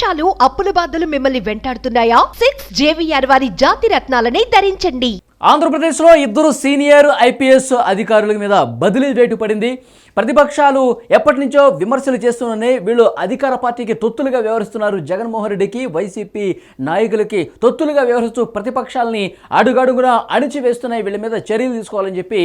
మోసాలు అప్పుల బాధలు మిమ్మల్ని వెంటాడుతున్నాయా? సిక్స్ జేవిఆర్ వారి జాతి రత్నాలని ధరించండి. ఆంధ్రప్రదేశ్లో ఇద్దరు సీనియర్ ఐపీఎస్ అధికారుల మీద బదిలీ వేటు పడింది. ప్రతిపక్షాలు ఎప్పటి నుంచో విమర్శలు చేస్తున్నాయి వీళ్ళు అధికార పార్టీకి తొత్తులుగా వ్యవహరిస్తున్నారు. జగన్మోహన్ రెడ్డికి వైసీపీ నాయకులకి తొత్తులుగా వ్యవహరిస్తూ ప్రతిపక్షాలని అడుగడుగునా అణిచివేస్తున్నాయి. వీళ్ళ మీద చర్యలు తీసుకోవాలని చెప్పి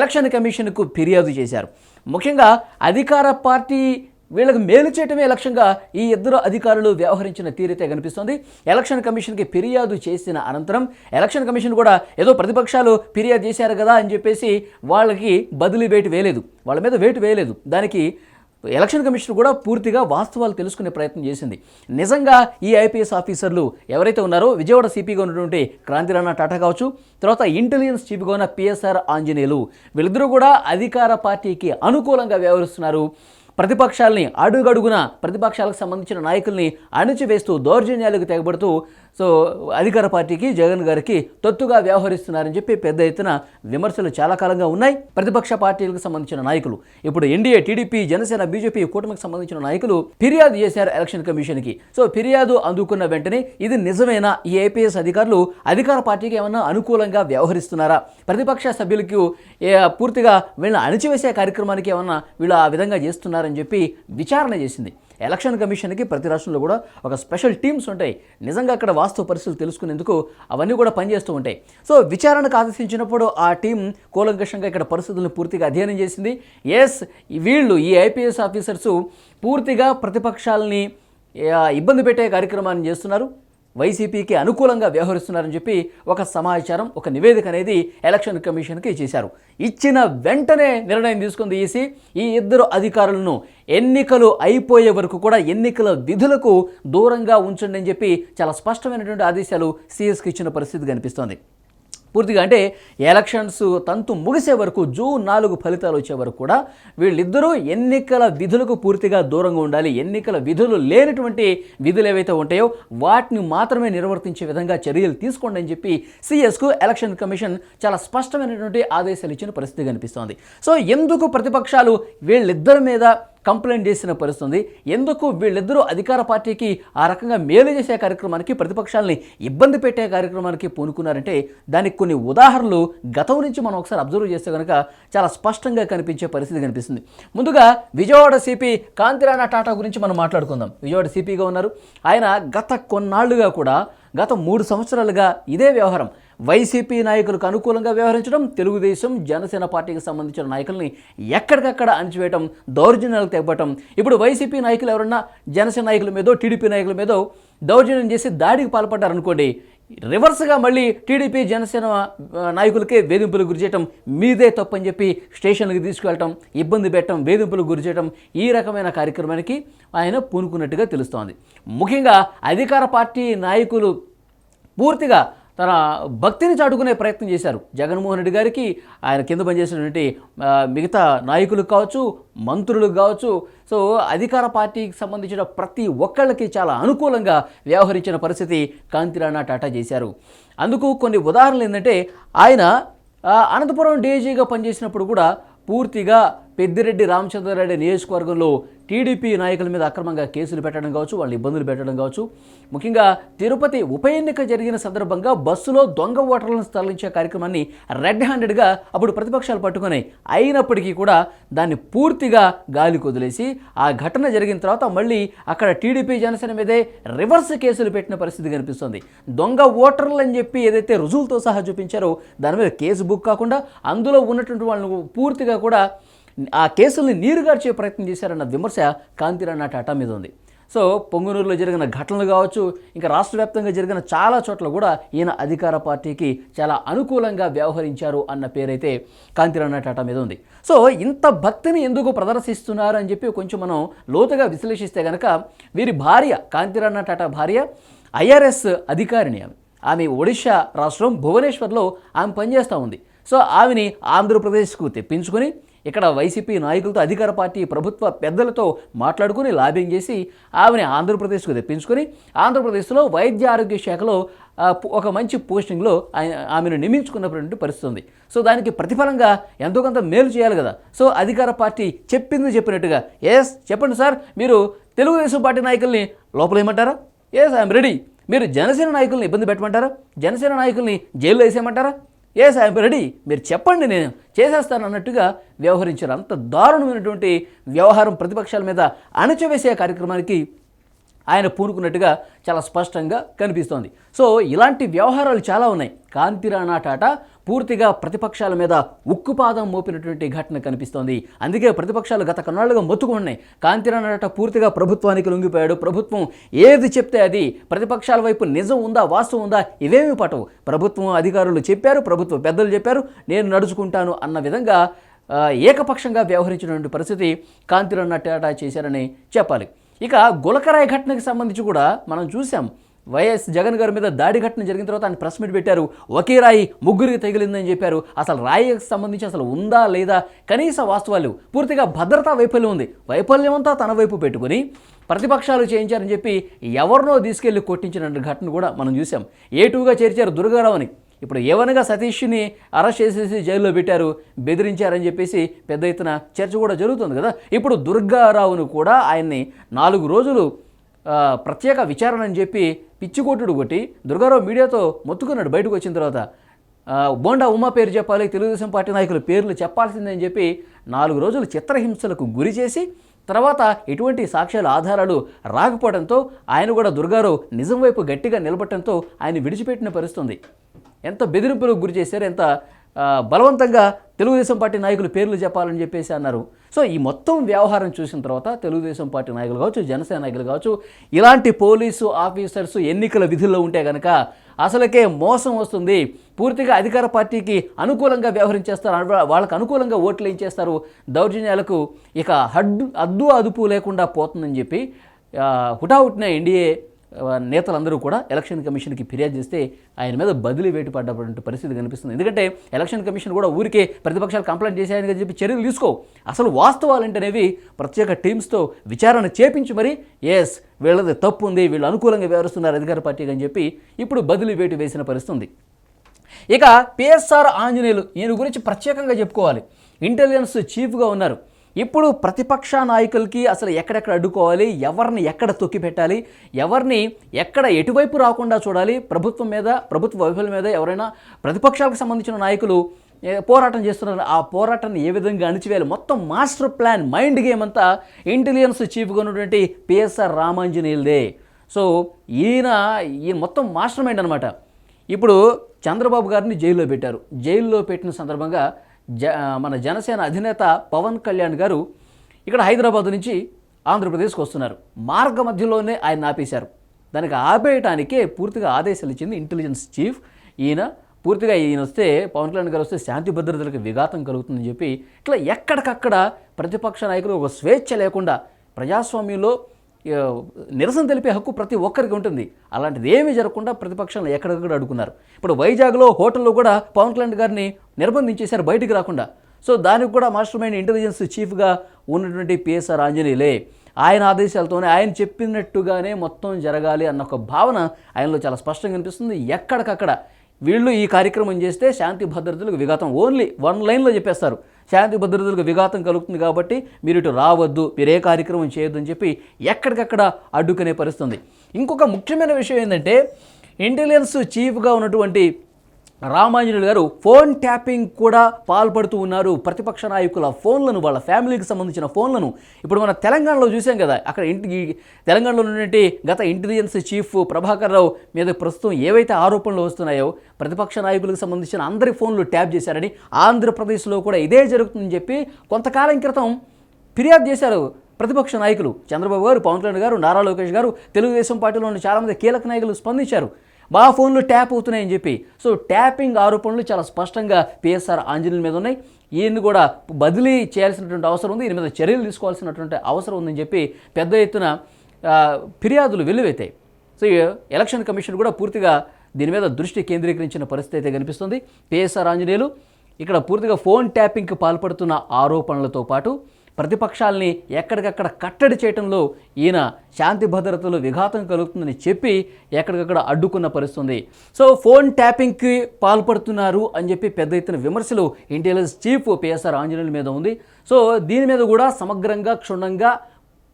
ఎలక్షన్ కమిషన్కు ఫిర్యాదు చేశారు. ముఖ్యంగా అధికార పార్టీ వీళ్ళకి మేలు చేయటమే లక్ష్యంగా ఈ ఇద్దరు అధికారులు వ్యవహరించిన తీరైతే కనిపిస్తోంది. ఎలక్షన్ కమిషన్కి ఫిర్యాదు చేసిన అనంతరం ఎలక్షన్ కమిషన్ కూడా ఏదో ప్రతిపక్షాలు ఫిర్యాదు చేశారు కదా అని చెప్పేసి వాళ్ళకి బదిలీ వేటు వేయలేదు. వాళ్ళ మీద వేటు వేయలేదు. దానికి ఎలక్షన్ కమిషన్ కూడా పూర్తిగా వాస్తవాలు తెలుసుకునే ప్రయత్నం చేసింది. నిజంగా ఈ ఐపీఎస్ ఆఫీసర్లు ఎవరైతే ఉన్నారో విజయవాడ సిపిగా ఉన్నటువంటి క్రాంతిరాణ టాటా కావచ్చు తర్వాత ఇంటెలిజెన్స్ చీఫ్గా ఉన్న పిఎస్ఆర్ ఆంజనేయులు వీళ్ళిద్దరూ కూడా అధికార పార్టీకి అనుకూలంగా వ్యవహరిస్తున్నారు. ప్రతిపక్షాలని అడుగడుగున ప్రతిపక్షాలకు సంబంధించిన నాయకుల్ని అణిచివేస్తూ దౌర్జన్యాలకు తెగబడుతూ సో అధికార పార్టీకి జగన్ గారికి తొత్తుగా వ్యవహరిస్తున్నారని చెప్పి పెద్ద ఎత్తున విమర్శలు చాలా కాలంగా ఉన్నాయి. ప్రతిపక్ష పార్టీలకు సంబంధించిన నాయకులు ఇప్పుడు ఎన్డీఏ టీడీపీ జనసేన బీజేపీ కూటమికి సంబంధించిన నాయకులు ఫిర్యాదు చేశారు ఎలక్షన్ కమిషన్కి. సో ఫిర్యాదు అందుకున్న వెంటనే ఇది నిజమేనా? ఈ ఐపీఎస్ అధికారులు అధికార పార్టీకి ఏమన్నా అనుకూలంగా వ్యవహరిస్తున్నారా? ప్రతిపక్ష సభ్యులకు పూర్తిగా వీళ్ళని అణిచివేసే కార్యక్రమానికి ఏమన్నా వీళ్ళు ఆ విధంగా చేస్తున్నారని చెప్పి విచారణ చేసింది. ఎలక్షన్ కమిషన్కి ప్రతి రాష్ట్రంలో కూడా ఒక స్పెషల్ టీమ్స్ ఉంటాయి. నిజంగా అక్కడ వాస్తవ పరిస్థితులు తెలుసుకునేందుకు అవన్నీ కూడా పనిచేస్తూ ఉంటాయి. సో విచారణకు ఆదేశించినప్పుడు ఆ టీం కూలంకషంగా ఇక్కడ పరిస్థితులను పూర్తిగా అధ్యయనం చేసింది. ఎస్ వీళ్ళు ఈ ఐపీఎస్ ఆఫీసర్స్ పూర్తిగా ప్రతిపక్షాలని ఇబ్బంది పెట్టే కార్యక్రమాన్ని చేస్తున్నారు. వైసీపీకి అనుకూలంగా వ్యవహరిస్తున్నారని చెప్పి ఒక సమాచారం ఒక నివేదిక అనేది ఎలక్షన్ కమిషన్కి చేశారు. ఇచ్చిన వెంటనే నిర్ణయం తీసుకుంది ఈసీ. ఈ ఇద్దరు అధికారులను ఎన్నికలు అయిపోయే వరకు కూడా ఎన్నికల విధులకు దూరంగా ఉంచండి అని చెప్పి చాలా స్పష్టమైనటువంటి ఆదేశాలు సీఎస్కి ఇచ్చిన పరిస్థితి కనిపిస్తోంది. పూర్తిగా అంటే ఎలక్షన్స్ తంతు ముగిసే వరకు జూన్ నాలుగు ఫలితాలు వచ్చే వరకు కూడా వీళ్ళిద్దరూ ఎన్నికల విధులకు పూర్తిగా దూరంగా ఉండాలి. ఎన్నికల విధులు లేనటువంటి విధులు ఏవైతే ఉంటాయో వాటిని మాత్రమే నిర్వర్తించే విధంగా చర్యలు తీసుకోండి అని చెప్పి సిఎస్కు ఎలక్షన్ కమిషన్ చాలా స్పష్టమైనటువంటి ఆదేశాలు ఇచ్చిన పరిస్థితి కనిపిస్తోంది. సో ఎందుకు ప్రతిపక్షాలు వీళ్ళిద్దరి మీద కంప్లైంట్ చేసిన పరిస్థితుంది. ఎందుకు వీళ్ళిద్దరూ అధికార పార్టీకి ఆ రకంగా మేలు చేసే కార్యక్రమానికి ప్రతిపక్షాలని ఇబ్బంది పెట్టే కార్యక్రమానికి పూనుకున్నారంటే దానికి కొన్ని ఉదాహరణలు గతం నుంచి మనం ఒకసారి అబ్జర్వ్ చేస్తే కనుక చాలా స్పష్టంగా కనిపించే పరిస్థితి కనిపిస్తుంది. ముందుగా విజయవాడ సిపి కాంతిరాణ టాటా గురించి మనం మాట్లాడుకుందాం. విజయవాడ సిపిగా ఉన్నారు. ఆయన గత కొన్నాళ్ళుగా కూడా గత మూడు సంవత్సరాలుగా ఇదే వ్యవహారం. వైసీపీ నాయకులకు అనుకూలంగా వ్యవహరించడం తెలుగుదేశం జనసేన పార్టీకి సంబంధించిన నాయకుల్ని ఎక్కడికక్కడ అణచివేయటం దౌర్జన్యాలకు తెగబట్టం ఇప్పుడు వైసీపీ నాయకులు ఎవరన్నా జనసేన నాయకుల మీదో టీడీపీ నాయకుల మీదో దౌర్జన్యం చేసి దాడికి పాల్పడ్డారనుకోండి రివర్స్గా మళ్ళీ టీడీపీ జనసేన నాయకులకే వేధింపులు గురి చేయటం మీదే తప్పని చెప్పి స్టేషన్లకు తీసుకెళ్ళటం ఇబ్బంది పెట్టడం వేధింపులు గురి చేయటం ఈ రకమైన కార్యక్రమానికి ఆయన పూనుకున్నట్టుగా తెలుస్తోంది. ముఖ్యంగా అధికార పార్టీ నాయకులు పూర్తిగా తన భక్తిని చాటుకునే ప్రయత్నం చేశారు. జగన్మోహన్ రెడ్డి గారికి ఆయన కింద పనిచేసినటువంటి మిగతా నాయకులకు కావచ్చు మంత్రులకు కావచ్చు సో అధికార పార్టీకి సంబంధించిన ప్రతి ఒక్కళ్ళకి చాలా అనుకూలంగా వ్యవహరించిన పరిస్థితి కాంతిరాణా టాటా చేశారు. అందుకు కొన్ని ఉదాహరణలు ఏంటంటే ఆయన అనంతపురం డీజీగా పనిచేసినప్పుడు కూడా పూర్తిగా పెద్దిరెడ్డి రామచంద్రారెడ్డి నియోజకవర్గంలో టీడీపీ నాయకుల మీద అక్రమంగా కేసులు పెట్టడం కావచ్చు వాళ్ళు ఇబ్బందులు పెట్టడం కావచ్చు. ముఖ్యంగా తిరుపతి ఉప ఎన్నిక జరిగిన సందర్భంగా బస్సులో దొంగ ఓటర్లను తరలించే కార్యక్రమాన్ని రెడ్ హ్యాండెడ్గా అప్పుడు ప్రతిపక్షాలు పట్టుకున్నాయి అయినప్పటికీ కూడా దాన్ని పూర్తిగా గాలి కుదిలేసి ఆ ఘటన జరిగిన తర్వాత మళ్ళీ అక్కడ టీడీపీ జనసేన మీదే రివర్స్ కేసులు పెట్టిన పరిస్థితి కనిపిస్తుంది. దొంగ ఓటర్లు అని చెప్పి ఏదైతే రుజువులతో సహా చూపించారో దాని మీద కేసు బుక్ కాకుండా అందులో ఉన్నటువంటి వాళ్ళను పూర్తిగా కూడా ఆ కేసుల్ని నీరుగార్చే ప్రయత్నం చేశారన్న విమర్శ కాంతిరాణ టాటా మీద ఉంది. సో పొంగునూరులో జరిగిన ఘటనలు కావచ్చు ఇంకా రాష్ట్ర వ్యాప్తంగా జరిగిన చాలా చోట్ల కూడా ఈయన అధికార పార్టీకి చాలా అనుకూలంగా వ్యవహరించారు అన్న పేరైతే కాంతిరాణ టాటా మీద ఉంది. సో ఇంత భక్తిని ఎందుకు ప్రదర్శిస్తున్నారు అని చెప్పి కొంచెం మనం లోతుగా విశ్లేషిస్తే కనుక వీరి భార్య కాంతిరాణ టాటా భార్య ఐఆర్ఎస్ అధికారిని ఆమె. ఆమె ఒడిశా రాష్ట్రం భువనేశ్వర్లో ఆమె పనిచేస్తూ ఉంది. సో ఆమెని ఆంధ్రప్రదేశ్కు తెప్పించుకొని ఇక్కడ వైసీపీ నాయకులతో అధికార పార్టీ ప్రభుత్వ పెద్దలతో మాట్లాడుకుని లాబింగ్ చేసి ఆమెని ఆంధ్రప్రదేశ్కు తెప్పించుకొని ఆంధ్రప్రదేశ్లో వైద్య ఆరోగ్య శాఖలో ఒక మంచి పోస్టింగ్లో ఆయన ఆమెను నియమించుకున్నటువంటి పరిస్థితి ఉంది. సో దానికి ప్రతిఫలంగా ఎంతో కొంత మేలు చేయాలి కదా. సో అధికార పార్టీ చెప్పింది చెప్పినట్టుగా. ఎస్ చెప్పండి సార్. మీరు తెలుగుదేశం పార్టీ నాయకుల్ని లోపలేయమంటారా ఎస్ ఐఎమ్ రెడీ మీరు జనసేన నాయకుల్ని ఇబ్బంది పెట్టమంటారా? జనసేన నాయకుల్ని జైల్లో వేసేయమంటారా? Yes I'm ready? మీరు చెప్పండి నేను. చేసేస్తాను అన్నట్టుగా వ్యవహరించారు. అంత దారుణమైనటువంటి వ్యవహారం ప్రతిపక్షాల మీద అణచివేసే కార్యక్రమానికి ఆయన పూనుకున్నట్టుగా చాలా స్పష్టంగా కనిపిస్తోంది. సో ఇలాంటి వ్యవహారాలు చాలా ఉన్నాయి. కాంతిరాణా టాటా పూర్తిగా ప్రతిపక్షాల మీద ఉక్కుపాదం మోపినటువంటి ఘటన కనిపిస్తోంది. అందుకే ప్రతిపక్షాలు గత కొన్నాళ్ళుగా మొత్తుకున్నాయి కాంతిరాణా టాటా పూర్తిగా ప్రభుత్వానికి లొంగిపోయాడు. ప్రభుత్వం ఏది చెప్తే అది. ప్రతిపక్షాల వైపు నిజం ఉందా వాస్తవం ఉందా ఇవేమీ పటవు ప్రభుత్వం అధికారులు చెప్పారు ప్రభుత్వ పెద్దలు చెప్పారు నేను నడుచుకుంటాను అన్న విధంగా ఏకపక్షంగా వ్యవహరించినటువంటి పరిస్థితి కాంతిరాణా టాటా చేశారని చెప్పాలి. ఇక గులకరాయి ఘటనకి సంబంధించి కూడా మనం చూసాం. వైఎస్ జగన్ గారి మీద దాడి ఘటన జరిగిన తర్వాత ఆయన ప్రెస్ మీట్ పెట్టారు. ఒకే రాయి ముగ్గురికి తగిలిందని చెప్పారు. అసలు రాయికి సంబంధించి అసలు ఉందా లేదా? కనీస వాస్తవాలు. పూర్తిగా భద్రతా వైఫల్యం ఉంది. వైఫల్యం అంతా తన వైపు పెట్టుకుని ప్రతిపక్షాలు చేయించారని చెప్పి ఎవరినో తీసుకెళ్ళి కొట్టించిన ఘటన కూడా మనం చూసాం. ఏటుగా చేర్చారు దుర్గారావుని ఇప్పుడు ఏవనగా సతీష్ని అరెస్ట్ చేసేసి జైల్లో పెట్టారు బెదిరించారని చెప్పేసి పెద్ద ఎత్తున చర్చ కూడా జరుగుతుంది కదా. ఇప్పుడు దుర్గారావును కూడా ఆయన్ని నాలుగు రోజులు ప్రత్యేక విచారణ అని చెప్పి పిచ్చికొట్టుడు కొట్టి దుర్గారావు మీడియాతో మొత్తుకున్నాడు బయటకు వచ్చిన తర్వాత. బోండా ఉమా పేరు చెప్పాలి తెలుగుదేశం పార్టీ నాయకుల పేర్లు చెప్పాల్సిందని చెప్పి నాలుగు రోజులు చిత్రహింసలకు గురి చేసి తర్వాత ఎటువంటి సాక్ష్యాలు ఆధారాలు రాకపోవడంతో ఆయన కూడా దుర్గారావు నిజం వైపు గట్టిగా నిలబడటంతో ఆయన విడిచిపెట్టిన పరిస్థితుంది. ఎంత బెదిరింపులకు గురి చేశారు ఎంత బలవంతంగా తెలుగుదేశం పార్టీ నాయకులు పేర్లు చెప్పాలని చెప్పేసి అన్నారు. సో ఈ మొత్తం వ్యవహారం చూసిన తర్వాత తెలుగుదేశం పార్టీ నాయకులు కావచ్చు జనసేన నాయకులు కావచ్చు ఇలాంటి పోలీసు ఆఫీసర్స్ ఎన్నికల విధుల్లో ఉంటే కనుక అసలుకే మోసం వస్తుంది. పూర్తిగా అధికార పార్టీకి అనుకూలంగా వ్యవహరించేస్తారు వాళ్ళకు అనుకూలంగా ఓట్లు ఇచ్చేస్తారు దౌర్జన్యాలకు ఇక హడ్డు అద్దు అదుపు లేకుండా పోతుందని చెప్పి హుటాహుటిన ఎన్డీఏ నేతలందరూ కూడా ఎలక్షన్ కమిషన్కి ఫిర్యాదు చేస్తే ఆయన మీద బదిలీ వేటు పడ్డటువంటి పరిస్థితి కనిపిస్తుంది. ఎందుకంటే ఎలక్షన్ కమిషన్ కూడా ఊరికే ప్రతిపక్షాలు కంప్లైంట్ చేశాయని చెప్పి చర్యలు తీసుకో అసలు వాస్తవాలంటేనేవి ప్రత్యేక టీమ్స్తో విచారణ చేపించి మరి ఎస్ వీళ్ళది తప్పు ఉంది వీళ్ళు అనుకూలంగా వ్యవహరిస్తున్నారు అధికార పార్టీకి అని చెప్పి ఇప్పుడు బదిలీ వేటు వేసిన పరిస్థితుంది. ఇక పిఎస్ఆర్ ఆంజనేయులు ఈయన గురించి ప్రత్యేకంగా చెప్పుకోవాలి. ఇంటెలిజెన్స్ చీఫ్గా ఉన్నారు. ఇప్పుడు ప్రతిపక్ష నాయకులకి అసలు ఎక్కడెక్కడ అడ్డుకోవాలి? ఎవరిని ఎక్కడ తొక్కి పెట్టాలి? ఎవరిని ఎక్కడ ఎటువైపు రాకుండా చూడాలి? ప్రభుత్వం మీద ప్రభుత్వ వైఫల్యం మీద ఎవరైనా ప్రతిపక్షాలకు సంబంధించిన నాయకులు పోరాటం చేస్తున్నారు. ఆ పోరాటాన్ని ఏ విధంగా అణిచివేయాలి? మొత్తం మాస్టర్ ప్లాన్ మైండ్ గేమ్ అంతా ఇంటెలిజెన్స్ చీఫ్గా ఉన్నటువంటి పిఎస్ఆర్ రామాంజనేయులదే. సో ఈయన ఈ మొత్తం మాస్టర్ మైండ్ అనమాట ఇప్పుడు చంద్రబాబు గారిని జైల్లో పెట్టారు. జైల్లో పెట్టిన సందర్భంగా జ మన జనసేన అధినేత పవన్ కళ్యాణ్ గారు ఇక్కడ హైదరాబాద్ నుంచి ఆంధ్రప్రదేశ్కి వస్తున్నారు. మార్గ మధ్యలోనే ఆయన ఆపేశారు. దానికి ఆపేయటానికే పూర్తిగా ఆదేశాలు ఇచ్చింది ఇంటెలిజెన్స్ చీఫ్. ఈయన పూర్తిగా ఈయన వస్తే పవన్ కళ్యాణ్ గారు వస్తే శాంతి భద్రతలకు విఘాతం కలుగుతుందని చెప్పి ఇట్లా ఎక్కడికక్కడ ప్రతిపక్ష నాయకులు ఒక స్వేచ్ఛ లేకుండా ప్రజాస్వామ్యంలో నిరసన తెలిపే హక్కు ప్రతి ఒక్కరికి ఉంటుంది. అలాంటిది ఏమీ జరగకుండా ప్రతిపక్షాలు ఎక్కడెక్కడ అడుగున్నారు ఇప్పుడు వైజాగ్లో హోటల్లో కూడా పవన్ కళ్యాణ్ గారిని నిర్బంధించేశారు బయటికి రాకుండా. సో దానికి కూడా మాస్టర్ మైండ్ ఇంటెలిజెన్స్ చీఫ్గా ఉన్నటువంటి పిఎస్ఆర్ ఆంజనేయులే ఆయన ఆదేశాలతోనే ఆయన చెప్పినట్టుగానే మొత్తం జరగాలి అన్న ఒక భావన ఆయనలో చాలా స్పష్టంగా కనిపిస్తుంది. ఎక్కడికక్కడ వీళ్ళు ఈ కార్యక్రమం చేస్తే శాంతి భద్రతలకు విఘాతం. ఓన్లీ వన్ లైన్లో చెప్పేస్తారు. శాంతి భద్రతలకు విఘాతం కలుగుతుంది కాబట్టి మీరు ఇటు రావద్దు మీరు ఏ కార్యక్రమం చేయొద్దు అని చెప్పి ఎక్కడికక్కడ అడ్డుకునే పరిస్థితుంది. ఇంకొక ముఖ్యమైన విషయం ఏంటంటే ఇంటెలిజెన్స్ చీఫ్గా ఉన్నటువంటి రామాంజనులు గారు ఫోన్ ట్యాపింగ్ కూడా పాల్పడుతూ ఉన్నారు. ప్రతిపక్ష నాయకుల ఫోన్లను వాళ్ళ ఫ్యామిలీకి సంబంధించిన ఫోన్లను. ఇప్పుడు మన తెలంగాణలో చూసాం కదా అక్కడ ఇంటి తెలంగాణలో ఉన్నటువంటి గత ఇంటెలిజెన్స్ చీఫ్ ప్రభాకర్ రావు మీద ప్రస్తుతం ఏవైతే ఆరోపణలు వస్తున్నాయో ప్రతిపక్ష నాయకులకు సంబంధించిన అందరి ఫోన్లు ట్యాప్ చేశారని ఆంధ్రప్రదేశ్లో కూడా ఇదే జరుగుతుందని చెప్పి కొంతకాలం క్రితం ఫిర్యాదు చేశారు ప్రతిపక్ష నాయకులు. చంద్రబాబు గారు పవన్ కళ్యాణ్ గారు నారా లోకేష్ గారు తెలుగుదేశం పార్టీలో ఉన్న చాలామంది కీలక నాయకులు స్పందించారు. మా ఫోన్లు ట్యాప్ అవుతున్నాయని చెప్పి. సో ట్యాపింగ్ ఆరోపణలు చాలా స్పష్టంగా పిఎస్ఆర్ ఆంజనేయుల మీద ఉన్నాయి. ఈయన్ని కూడా బదిలీ చేయాల్సినటువంటి అవసరం ఉంది. ఈయన మీద చర్యలు తీసుకోవాల్సినటువంటి అవసరం ఉందని చెప్పి పెద్ద ఎత్తున ఫిర్యాదులు వెల్లువెత్తాయి సో ఎలక్షన్ కమిషన్ కూడా పూర్తిగా దీని మీద దృష్టి కేంద్రీకరించిన పరిస్థితి అయితే కనిపిస్తుంది. పిఎస్ఆర్ ఆంజనేయులు ఇక్కడ పూర్తిగా ఫోన్ ట్యాపింగ్కి పాల్పడుతున్న ఆరోపణలతో పాటు ప్రతిపక్షాల్ని ఎక్కడికక్కడ కట్టడి చేయడంలో ఈయన శాంతి భద్రతలు విఘాతం కలుగుతుందని చెప్పి ఎక్కడికక్కడ అడ్డుకున్న పరిస్థితుంది. సో ఫోన్ ట్యాపింగ్కి పాల్పడుతున్నారు అని చెప్పి పెద్ద ఎత్తున విమర్శలు ఇంటెలిజెన్స్ చీఫ్ పిఎస్ఆర్ ఆంజనేయుల మీద ఉంది. సో దీని మీద కూడా సమగ్రంగా క్షుణ్ణంగా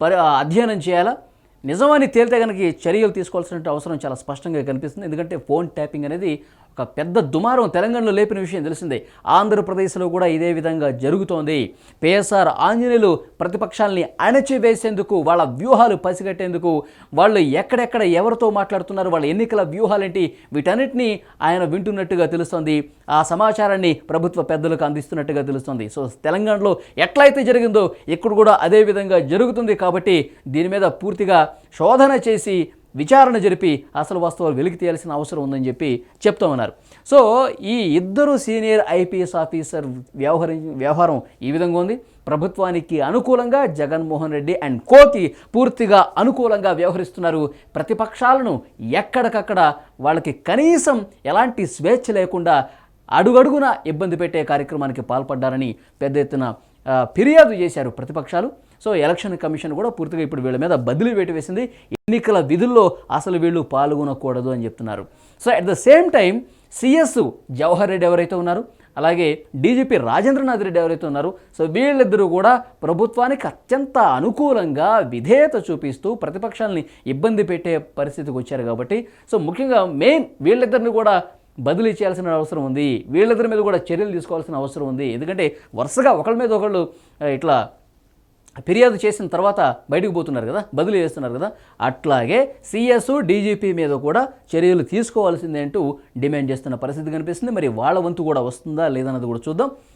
పరి అధ్యయనం చేయాలా? నిజమని తేలితే కనుక చర్యలు తీసుకోవాల్సిన అవసరం చాలా స్పష్టంగా కనిపిస్తుంది. ఎందుకంటే ఫోన్ ట్యాపింగ్ అనేది ఒక పెద్ద దుమారం తెలంగాణలో లేపిన విషయం తెలిసిందే. ఆంధ్రప్రదేశ్లో కూడా ఇదే విధంగా జరుగుతోంది. పిఎస్ఆర్ ఆంజనేయులు ప్రతిపక్షాల్ని అణచివేసేందుకు వాళ్ళ వ్యూహాలు పసిగట్టేందుకు వాళ్ళు ఎక్కడెక్కడ ఎవరితో మాట్లాడుతున్నారు వాళ్ళ ఎన్నికల వ్యూహాలేంటి వీటన్నిటిని ఆయన వింటున్నట్టుగా తెలుస్తోంది. ఆ సమాచారాన్ని ప్రభుత్వ పెద్దలకు అందిస్తున్నట్టుగా తెలుస్తోంది. సో తెలంగాణలో ఎట్లయితే జరిగిందో ఇక్కడ కూడా అదే విధంగా జరుగుతుంది కాబట్టి దీని మీద పూర్తిగా శోధన చేసి విచారణ జరిపి అసలు వాస్తవాలు వెలికి తీయాల్సిన అవసరం ఉందని చెప్పి చెప్తూ ఉన్నారు. సో ఈ ఇద్దరు సీనియర్ ఐపీఎస్ ఆఫీసర్ వ్యవహరి వ్యవహారం ఈ విధంగా ఉంది. ప్రభుత్వానికి అనుకూలంగా జగన్మోహన్ రెడ్డి అండ్ కోకి పూర్తిగా అనుకూలంగా వ్యవహరిస్తున్నారు. ప్రతిపక్షాలను ఎక్కడికక్కడ వాళ్ళకి కనీసం ఎలాంటి స్వేచ్ఛ లేకుండా అడుగడుగున ఇబ్బంది పెట్టే కార్యక్రమానికి పాల్పడ్డారని పెద్ద ఎత్తున ఫిర్యాదు చేశారు ప్రతిపక్షాలు. సో ఎలక్షన్ కమిషన్ కూడా పూర్తిగా ఇప్పుడు వీళ్ళ మీద బదిలీ వేటు వేసింది. ఎన్నికల విధుల్లో అసలు వీళ్ళు పాల్గొనకూడదు అని చెప్తున్నారు. So at the same time CS Jawahar Reddy ఎవరైతే ఉన్నారు అలాగే డీజీపీ రాజేంద్రనాథ్ రెడ్డి ఎవరైతే ఉన్నారు సో వీళ్ళిద్దరూ కూడా ప్రభుత్వానికి అత్యంత అనుకూలంగా విధేయత చూపిస్తూ ప్రతిపక్షాలని ఇబ్బంది పెట్టే పరిస్థితికి వచ్చారు కాబట్టి సో ముఖ్యంగా మెయిన్ వీళ్ళిద్దరిని కూడా బదిలీ చేయాల్సిన అవసరం ఉంది. వీళ్ళిద్దరి మీద కూడా చర్యలు తీసుకోవాల్సిన అవసరం ఉంది. ఎందుకంటే వరుసగా ఒకళ్ళ మీద ఒకళ్ళు ఇట్లా ఫిర్యాదు చేసిన తర్వాత బయటకు పోతున్నారు కదా బదిలీ చేస్తున్నారు కదా అట్లాగే సిఎస్ డీజీపీ మీద కూడా చర్యలు తీసుకోవాల్సిందే అంటూ డిమాండ్ చేస్తున్న పరిస్థితి కనిపిస్తుంది. మరి వాళ్ళ వంతు కూడా వస్తుందా లేదన్నది కూడా చూద్దాం.